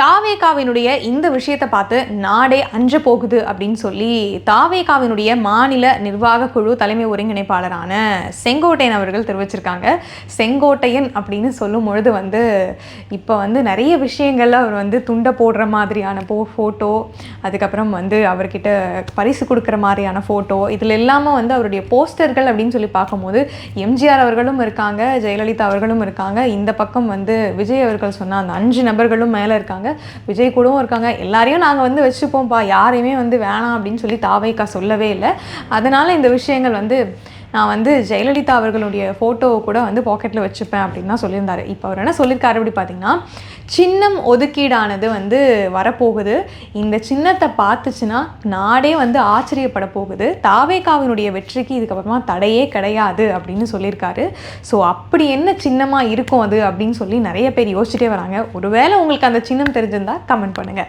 தாவேகாவினுடைய இந்த விஷயத்தை பார்த்து நாடே அஞ்ச போகுது அப்படின்னு சொல்லி தாவேகாவினுடைய மாநில நிர்வாக குழு தலைமை ஒருங்கிணைப்பாளரான செங்கோட்டையன் அவர்கள் தெரிவிச்சிருக்காங்க. செங்கோட்டையன் அப்படின்னு சொல்லும் பொழுது வந்து இப்போ வந்து நிறைய விஷயங்கள்ல அவர் வந்து துண்டை போடுற மாதிரியான போ ஃபோட்டோ அதுக்கப்புறம் வந்து அவர்கிட்ட பரிசு கொடுக்குற மாதிரியான ஃபோட்டோ இதில் எல்லாமே வந்து அவருடைய போஸ்டர்கள் அப்படின்னு சொல்லி பார்க்கும்போது எம்ஜிஆர் அவர்களும் இருக்காங்க ஜெயலலிதா அவர்களும் இருக்காங்க. இந்த பக்கம் வந்து விஜய் அவர்கள் சொன்ன அந்த அஞ்சு நபர்களும் மேலே இருக்காங்க. விஜய் கூடவும் இருக்காங்க. எல்லாரையும் நாங்கள் வந்து வச்சுப்போம்ப்பா. யாரையுமே வந்து வேணாம் அப்படின்னு சொல்லி தாவைக்கா சொல்லவே இல்லை. அதனால் இந்த விஷயங்கள் வந்து நான் வந்து ஜெயலலிதா அவர்களுடைய ஃபோட்டோவை கூட வந்து பாக்கெட்டில் வச்சுப்பேன் அப்படின்னு தான் சொல்லியிருந்தாரு. இப்போ அவர் என்ன சொல்லியிருக்காரு அப்படி பார்த்தீங்கன்னா சின்னம் ஒதுக்கீடானது வந்து வரப்போகுது. இந்த சின்னத்தை பார்த்துச்சுன்னா நாடே வந்து ஆச்சரியப்பட போகுது. தாவேகாவினுடைய வெற்றிக்கு இதுக்கப்புறமா தடையே கிடையாது அப்படின்னு சொல்லியிருக்காரு. ஸோ அப்படி என்ன சின்னமாக இருக்கும் அது அப்படின்னு சொல்லி நிறைய பேர் யோசிச்சுட்டே வராங்க. ஒருவேளை உங்களுக்கு அந்த சின்னம் தெரிஞ்சிருந்தா கமெண்ட் பண்ணுங்கள்